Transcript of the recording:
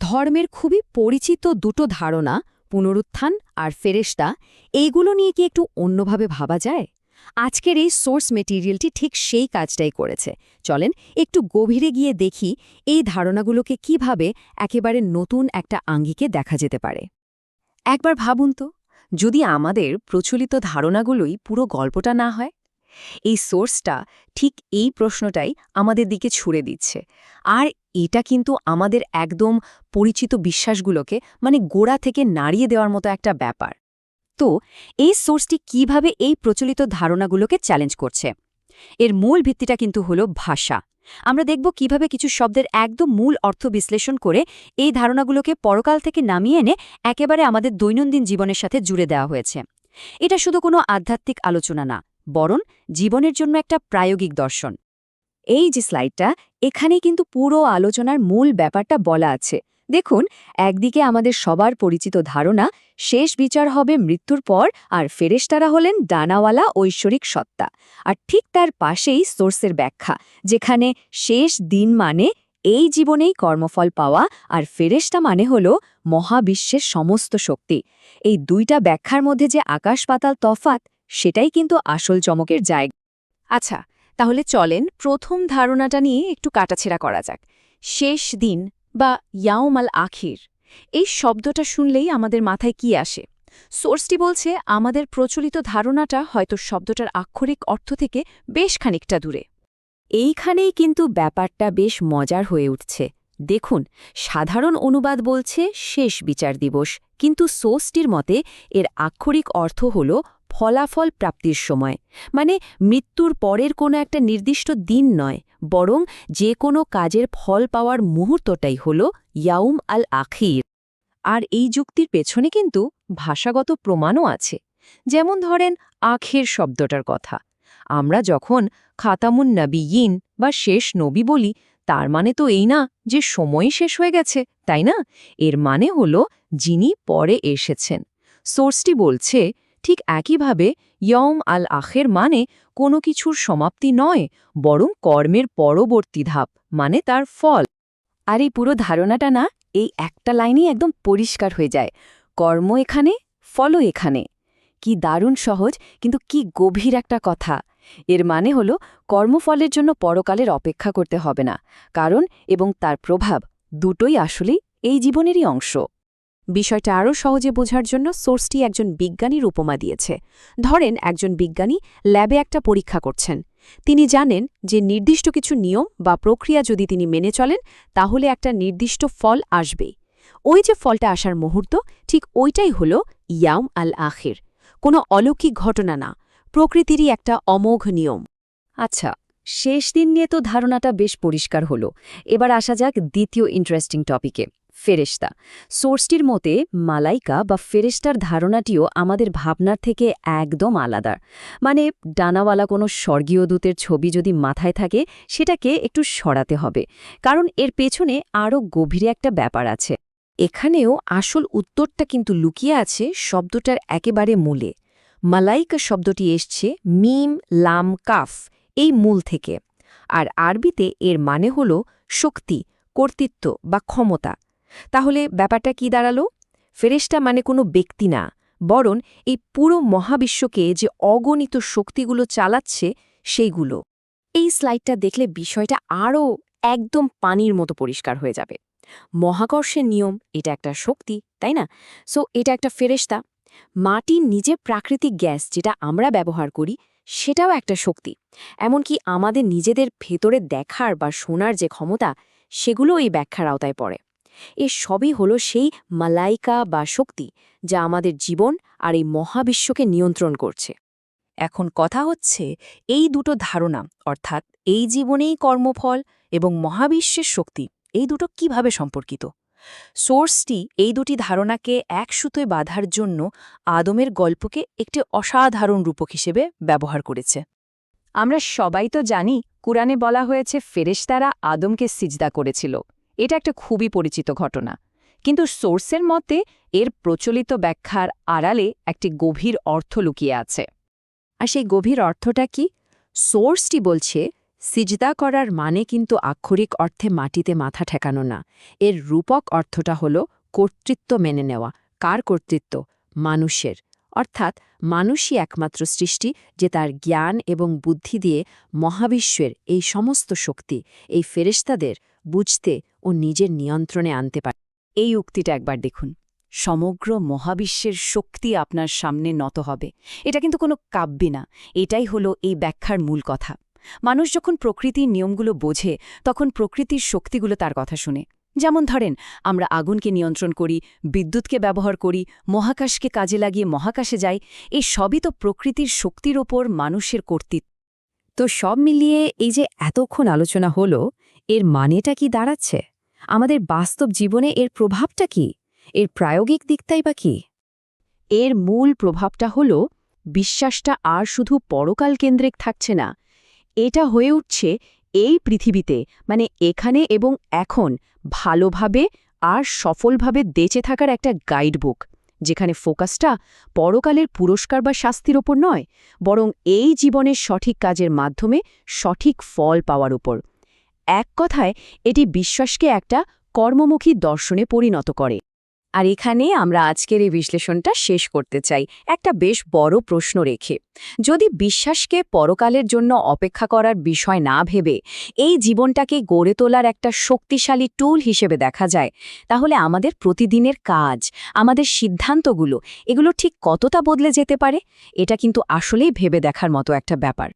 ধর্মের খুবই পরিচিত দুটো ধারণা, পুনরুত্থান আর ফেরেশতা, এইগুলো নিয়ে কি একটু অন্যভাবে ভাবা যায়? আজকের এই সোর্স মেটেরিয়ালটি ঠিক সেই কাজটাই করেছে। চলেন একটু গভীরে গিয়ে দেখি এই ধারণাগুলোকে কীভাবে একেবারে নতুন একটা আঙ্গিকে দেখা যেতে পারে। একবার ভাবুন তো, যদি আমাদের প্রচলিত ধারণাগুলোই পুরো গল্পটা না হয় এই সোর্সটা ঠিক এই প্রশ্নটাই আমাদের দিকে ছুড়ে দিচ্ছে। আর এটা কিন্তু আমাদের একদম পরিচিত বিশ্বাসগুলোকে মানে গোড়া থেকে নাড়িয়ে দেওয়ার মতো একটা ব্যাপার। তো এই সোর্সটি কীভাবে এই প্রচলিত ধারণাগুলোকে চ্যালেঞ্জ করছে? এর মূল ভিত্তিটা কিন্তু হলো ভাষা। আমরা দেখব কীভাবে কিছু শব্দের একদম মূল অর্থ বিশ্লেষণ করে এই ধারণাগুলোকে পরকাল থেকে নামিয়ে এনে একেবারে আমাদের দৈনন্দিন জীবনের সাথে জুড়ে দেওয়া হয়েছে। এটা শুধু কোনো আধ্যাত্মিক আলোচনা না। বরং জীবনের জন্য একটা প্রায়োগিক দর্শন। এই যে স্লাইডটা, এখানেই কিন্তু পুরো আলোচনার মূল ব্যাপারটা বলা আছে। দেখুন, একদিকে আমাদের সবার পরিচিত ধারণা, শেষ বিচার হবে মৃত্যুর পর আর ফেরেশতারা হলেন ডানাওয়ালা ঐশ্বরিক সত্তা। আর ঠিক তার পাশেই সোর্সের ব্যাখ্যা, যেখানে শেষ দিন মানে এই জীবনেই কর্মফল পাওয়া আর ফেরেশতা মানে হল মহাবিশ্বের সমস্ত শক্তি। এই দুইটা ব্যাখ্যার মধ্যে যে আকাশ পাতাল তফাত সেটাই কিন্তু আসল চমকের জায়গা। আচ্ছা তাহলে চলেন প্রথম ধারণাটা নিয়ে একটু কাটাছেড়া করা যাক। শেষ দিন বা ইয়াওমাল আখির, এই শব্দটা শুনলেই আমাদের মাথায় কি আসে? সোর্সটি বলছে, আমাদের প্রচলিত ধারণাটা হয়তো শব্দটার আক্ষরিক অর্থ থেকে বেশ খানিকটা দূরে। এইখানেই কিন্তু ব্যাপারটা বেশ মজার হয়ে উঠছে। দেখুন, সাধারণ অনুবাদ বলছে, শেষ বিচার দিবস, কিন্তু সোসটির মতে এর আক্ষরিক অর্থ হল ফলাফল প্রাপ্তির সময়। মানে মৃত্যুর পরের কোনো একটা নির্দিষ্ট দিন নয়, বরং যে কোনো কাজের ফল পাওয়ার মুহূর্তটাই হল ইয়াউম আল আখির। আর এই যুক্তির পেছনে কিন্তু ভাষাগত প্রমাণও আছে। যেমন ধরেন, আখের শব্দটার কথা। আমরা যখন খাতামুন নবীন বা শেষ নবী বলি, তার মানে তো এই না যে সময়ই শেষ হয়ে গেছে, তাই না? এর মানে হল যিনি পরে এসেছেন। সোর্সটি বলছে ঠিক একইভাবে ইয়ম আল আখের মানে কোনো কিছুর সমাপ্তি নয়, বরং কর্মের পরবর্তী ধাপ মানে তার ফল। আর এই পুরো ধারণাটা না, এই একটা লাইনেই একদম পরিষ্কার হয়ে যায়। কর্ম এখানে, ফলও এখানে। কি দারুণ সহজ, কিন্তু কি গভীর একটা কথা। এর মানে হল, কর্মফলের জন্য পরকালের অপেক্ষা করতে হবে না, কারণ এবং তার প্রভাব দুটোই আসলেই এই জীবনেরই অংশ। বিষয়টা আরও সহজে বোঝার জন্য সোর্সটি একজন বিজ্ঞানীর উপমা দিয়েছে। ধরেন, একজন বিজ্ঞানী ল্যাবে একটা পরীক্ষা করছেন। তিনি জানেন যে নির্দিষ্ট কিছু নিয়ম বা প্রক্রিয়া যদি তিনি মেনে চলেন, তাহলে একটা নির্দিষ্ট ফল আসবেই। ওই যে ফলটা আসার মুহূর্ত, ঠিক ওইটাই হল ইয়াম আল আখির। কোনো অলৌকিক ঘটনা না, প্রকৃতিরই একটা অমোঘ নিয়ম। আচ্ছা শেষ দিন নিয়ে তো ধারণাটা বেশ পরিষ্কার হল। এবার আসা যাক দ্বিতীয় ইন্টারেস্টিং টপিকে ফেরেশতা। সোর্সটির মতে, মালাইকা বা ফেরেশতার ধারণাটিও আমাদের ভাবনার থেকে একদম আলাদা। মানে ডানাওয়ালা কোনো স্বর্গীয় দূতের ছবি যদি মাথায় থাকে, সেটাকে একটু সরাতে হবে। কারণ এর পেছনে আরও গভীরে একটা ব্যাপার আছে। এখানেও আসল উত্তরটা কিন্তু লুকিয়ে আছে শব্দটার একেবারে মূলে। মালাইকা শব্দটি এসছে মিম, লাম, কাফ, এই মূল থেকে। আর আরবিতে এর মানে হল শক্তি, কর্তৃত্ব বা ক্ষমতা। তাহলে ব্যাপারটা কি দাঁড়াল? ফেরেশতা মানে কোনো ব্যক্তি না, বরং এই পুরো মহাবিশ্বকে যে অগণিত শক্তিগুলো চালাচ্ছে সেইগুলো। এই স্লাইডটা দেখলে বিষয়টা আরও একদম পানির মতো পরিষ্কার হয়ে যাবে। মহাকর্ষের নিয়ম, এটা একটা শক্তি, তাই না? সো এটা একটা ফেরেশতা। মাটির নিজে প্রাকৃতিক গ্যাস, যেটা আমরা ব্যবহার করি, সেটাও একটা শক্তি। এমনকি আমাদের নিজেদের ভেতরে দেখার বা শোনার যে ক্ষমতা, সেগুলো এই ব্যাখ্যার আওতায় পড়ে। এ সবই হল সেই মালাইকা বা শক্তি যা আমাদের জীবন আর এই মহাবিশ্বকে নিয়ন্ত্রণ করছে। এখন কথা হচ্ছে এই দুটো ধারণা, অর্থাৎ এই জীবনেই কর্মফল এবং মহাবিশ্বের শক্তি, এই দুটো কীভাবে সম্পর্কিত? সোর্সটি এই দুটি ধারণাকে এক সুতোয় বাঁধার জন্য আদমের গল্পকে একটি অসাধারণ রূপক হিসেবে ব্যবহার করেছে। আমরা সবাই তো জানি, কুরআনে বলা হয়েছে, ফেরেশতারা আদমকে সিজদা করেছিল। এটা একটা খুবই পরিচিত ঘটনা। কিন্তু সোর্সের মতে, এর প্রচলিত ব্যাখ্যার আড়ালে একটি গভীর অর্থ লুকিয়ে আছে। আর সেই গভীর অর্থটা কি? সোর্সটি বলছে, সিজদা করার মানে কিন্তু আক্ষরিক অর্থে মাটিতে মাথা ঠেকানো না। এর রূপক অর্থটা হল কর্তৃত্ব মেনে নেওয়া। কার কর্তৃত্ব? মানুষের। অর্থাৎ মানুষই একমাত্র সৃষ্টি যে তার জ্ঞান এবং বুদ্ধি দিয়ে মহাবিশ্বের এই সমস্ত শক্তি, এই ফেরেশতাদের বুঝতে ও নিজের নিয়ন্ত্রণে আনতে পারে। এই উক্তিটা একবার দেখুন। সমগ্র মহাবিশ্বের শক্তি আপনার সামনে নত হবে। এটা কিন্তু কোনো কাব্যে না। এটাই হলো এই ব্যাখ্যার মূল কথা। মানুষ যখন প্রকৃতির নিয়মগুলো বোঝে, তখন প্রকৃতির শক্তিগুলো তার কথা শুনে। যেমন ধরেন, আমরা আগুনকে নিয়ন্ত্রণ করি, বিদ্যুৎকে ব্যবহার করি, মহাকাশকে কাজে লাগিয়ে মহাকাশে যাই, এই সবই তো প্রকৃতির শক্তির ওপর মানুষের কর্তৃত্ব। তো সব মিলিয়ে এই যে এতক্ষণ আলোচনা হলো এর মানেটা কি দাঁড়াচ্ছে? আমাদের বাস্তব জীবনে এর প্রভাবটা কি? এর প্রায়োগিক দিকটাই বা কি? এর মূল প্রভাবটা হল, বিশ্বাসটা আর শুধু পরকাল কেন্দ্রিক থাকছে না। এটা হয়ে উঠছে এই পৃথিবীতে মানে এখানে এবং এখন, ভালোভাবে আর সফলভাবে বেঁচে থাকার একটা গাইডবুক যেখানে ফোকাসটা পরকালের পুরস্কার বা শাস্তির ওপর নয়, বরং এই জীবনের সঠিক কাজের মাধ্যমে সঠিক ফল পাওয়ার উপর এক কথায়, এটি বিশ্বাসকে একটা কর্মমুখী দর্শনে পরিণত করে। আর এখানে আমরা আজকের এই বিশ্লেষণটা শেষ করতে চাই, একটা বেশ বড় প্রশ্ন রেখে। যদি বিশ্বাসকে পরকালের জন্য অপেক্ষা করার বিষয় না ভেবে, এই জীবনটাকে গড়ে তোলার একটা শক্তিশালী টুল হিসেবে দেখা যায়, তাহলে আমাদের প্রতিদিনের কাজ, আমাদের সিদ্ধান্তগুলো, এগুলো ঠিক কতটা বদলে যেতে পারে? এটা কিন্তু আসলেই ভেবে দেখার মতো একটা ব্যাপার।